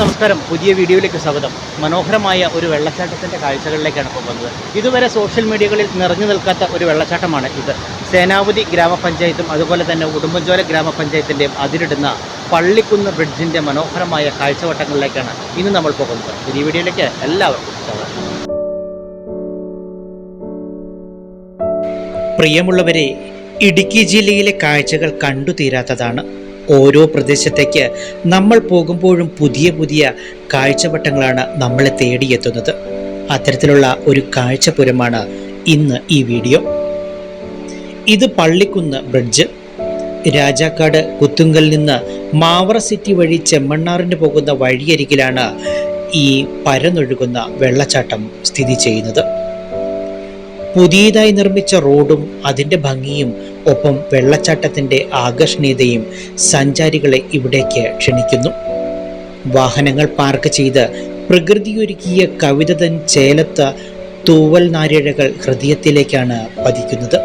നമസ്കാരം. പുതിയ വീഡിയോയിലേക്ക് സ്വാഗതം. മനോഹരമായ ഒരു വെള്ളച്ചാട്ടത്തിന്റെ കാഴ്ചകളിലേക്കാണ് പോകുന്നത്. ഇതുവരെ സോഷ്യൽ മീഡിയകളിൽ നിറഞ്ഞു നിൽക്കാത്ത ഒരു വെള്ളച്ചാട്ടമാണ് ഇത്. സേനാപതി ഗ്രാമപഞ്ചായത്തും അതുപോലെ തന്നെ ഉടുമ്പൻചോല ഗ്രാമപഞ്ചായത്തിന്റെയും അതിരിടുന്ന പള്ളിക്കുന്ന് ബ്രിഡ്ജിന്റെ മനോഹരമായ കാഴ്ചവട്ടങ്ങളിലേക്കാണ് ഇന്ന് നമ്മൾ പോകുന്നത്. ഈ വീഡിയോയിലേക്ക് എല്ലാവർക്കും സ്വാഗതം. പ്രിയമുള്ളവരെ ഇടുക്കി ജില്ലയിലെ കാഴ്ചകൾ കണ്ടു തീരാത്തതാണ് ഓരോ പ്രദേശത്തേക്ക് നമ്മൾ പോകുമ്പോഴും പുതിയ പുതിയ കാഴ്ചവട്ടങ്ങളാണ് നമ്മളെ തേടിയെത്തുന്നത്. അത്തരത്തിലുള്ള ഒരു കാഴ്ചപുരമാണ് ഇന്ന് ഈ വീഡിയോ. ഇത് പള്ളിക്കുന്ന് ബ്രിഡ്ജ്. രാജാക്കാട് കുത്തുങ്കൽ നിന്ന് മാവറ സിറ്റി വഴി ചെമ്മണ്ണാറിന് പോകുന്ന വഴിയരികിലാണ് ഈ പരന്നൊഴുകുന്ന വെള്ളച്ചാട്ടം സ്ഥിതി ചെയ്യുന്നത്. പുതിയതായി നിർമ്മിച്ച റോഡും അതിന്റെ ഭംഗിയും ഒപ്പം വെള്ളച്ചാട്ടത്തിന്റെ ആകർഷണീയതയും സഞ്ചാരികളെ ഇവിടേക്ക് ക്ഷണിക്കുന്നു. വാഹനങ്ങൾ പാർക്ക് ചെയ്ത് പ്രകൃതിയൊരുക്കിയ കവിതതൻ ചേലത്ത തൂവൽ നാരിഴകൾ ഹൃദയത്തിലേക്കാണ് പതിക്കുന്നത്.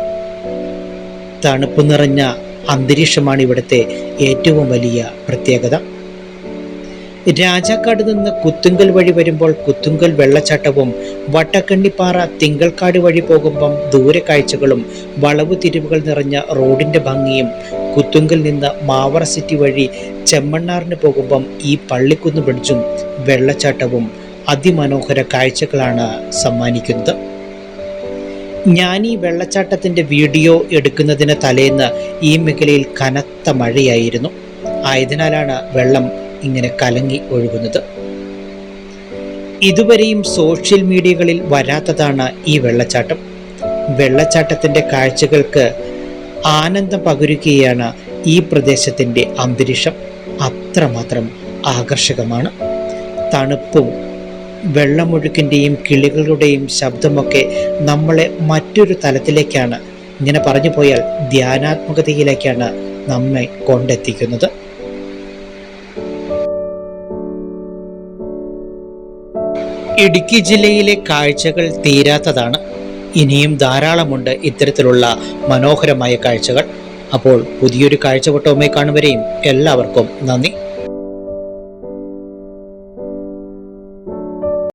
തണുപ്പ് നിറഞ്ഞ അന്തരീക്ഷമാണ് ഇവിടുത്തെ ഏറ്റവും വലിയ പ്രത്യേകത. രാജാക്കാട് നിന്ന് കുത്തുങ്കൽ വഴി വരുമ്പോൾ കുത്തുങ്കൽ വെള്ളച്ചാട്ടവും വട്ടക്കണ്ണിപ്പാറ തിങ്കൾക്കാട് വഴി പോകുമ്പം ദൂരെ കാഴ്ചകളും വളവ് തിരിവുകൾ നിറഞ്ഞ റോഡിന്റെ ഭംഗിയും കുത്തുങ്കൽ നിന്ന് മാവറ സിറ്റി വഴി ചെമ്മണ്ണാറിന് പോകുമ്പം ഈ പള്ളിക്കുന്ന് ബ്രിഡ്ജും വെള്ളച്ചാട്ടവും അതിമനോഹര കാഴ്ചകളാണ് സമ്മാനിക്കുന്നത്. ഞാൻ ഈ വെള്ളച്ചാട്ടത്തിന്റെ വീഡിയോ എടുക്കുന്നതിന് തലേന്ന് ഈ മേഖലയിൽ കനത്ത മഴയായിരുന്നു. ആയതിനാലാണ് വെള്ളം ഇങ്ങനെ കലങ്ങി ഒഴുകുന്നത്. ഇതുവരെയും സോഷ്യൽ മീഡിയകളിൽ വരാത്തതാണ് ഈ വെള്ളച്ചാട്ടം. വെള്ളച്ചാട്ടത്തിന്റെ കാഴ്ചകൾക്ക് ആനന്ദം പകരുകയാണ് ഈ പ്രദേശത്തിന്റെ അന്തരീക്ഷം. അത്രമാത്രം ആകർഷകമാണ്. തണുപ്പും വെള്ളമൊഴുക്കിന്റെയും കിളികളുടെയും ശബ്ദമൊക്കെ നമ്മളെ മറ്റൊരു തലത്തിലേക്കാണ്. ഇങ്ങനെ പറഞ്ഞു പോയാൽ ധ്യാനാത്മകതയിലേക്കാണ് നമ്മെ കൊണ്ടെത്തിക്കുന്നത്. ഇടുക്കി ജില്ലയിലെ കാഴ്ചകൾ തീരാത്തതാണ്. ഇനിയും ധാരാളമുണ്ട് ഇത്തരത്തിലുള്ള മനോഹരമായ കാഴ്ചകൾ. അപ്പോൾ പുതിയൊരു കാഴ്ചവട്ടവുമായി കാണുവരെയും എല്ലാവർക്കും നന്ദി.